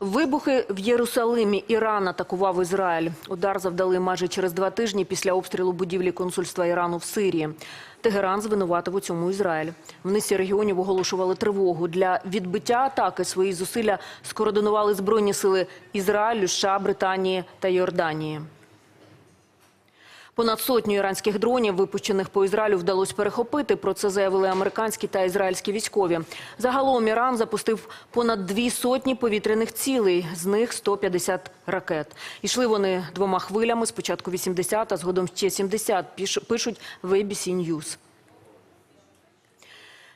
Вибухи в Єрусалимі. Іран атакував Ізраїль. Удар завдали майже через два тижні після обстрілу будівлі консульства Ірану в Сирії. Тегеран звинуватив у цьому Ізраїль. В низці регіонів оголошували тривогу. Для відбиття атаки свої зусилля скоординували збройні сили Ізраїлю, США, Британії та Йорданії. Понад сотню іранських дронів, випущених по Ізраїлю, вдалося перехопити. Про це заявили американські та ізраїльські військові. Загалом Іран запустив понад дві сотні повітряних цілей, з них 150 ракет. Ішли вони двома хвилями, спочатку 80, а згодом ще 70, піш- пишуть в ABC News.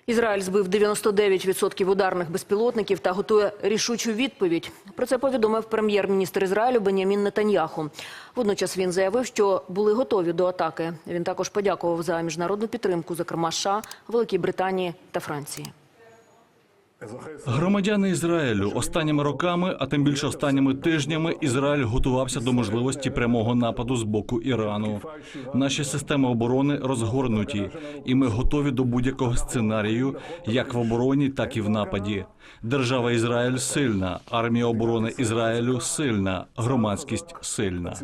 Ізраїль збив 99% ударних безпілотників та готує рішучу відповідь. Про це повідомив прем'єр-міністр Ізраїлю Бенямін Нетаньяху. Водночас він заявив, що були готові до атаки. Він також подякував за міжнародну підтримку, зокрема США, Великій Британії та Франції. Громадяни Ізраїлю останніми роками, а тим більше останніми тижнями, Ізраїль готувався до можливості прямого нападу з боку Ірану. Наші системи оборони розгорнуті, і ми готові до будь-якого сценарію, як в обороні, так і в нападі. Держава Ізраїль сильна, армія оборони Ізраїлю сильна, громадськість сильна.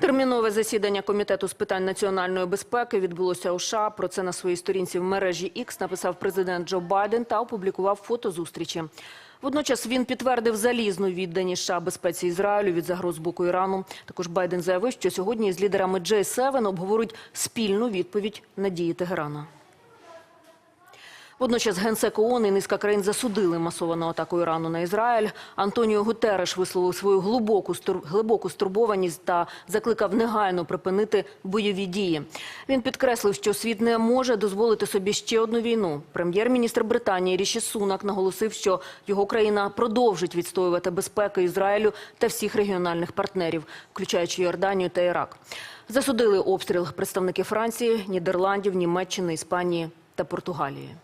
Термінове засідання комітету з питань національної безпеки відбулося у США. Про це на своїй сторінці в мережі X написав президент Джо Байден та опублікував фото зустрічі. Водночас він підтвердив залізну відданість США безпеці Ізраїлю від загроз боку Ірану. Також Байден заявив, що сьогодні з лідерами J7 обговорять спільну відповідь на дії Тегерана. Водночас генсек ООН і низка країн засудили масовану атаку Ірану на Ізраїль. Антоніо Гутереш висловив свою глибоку глибоку стурбованість та закликав негайно припинити бойові дії. Він підкреслив, що світ не може дозволити собі ще одну війну. Прем'єр-міністр Британії Ріші Сунак наголосив, що його країна продовжить відстоювати безпеку Ізраїлю та всіх регіональних партнерів, включаючи Йорданію та Ірак. Засудили обстріл представники Франції, Нідерландів, Німеччини, Іспанії та Португалії.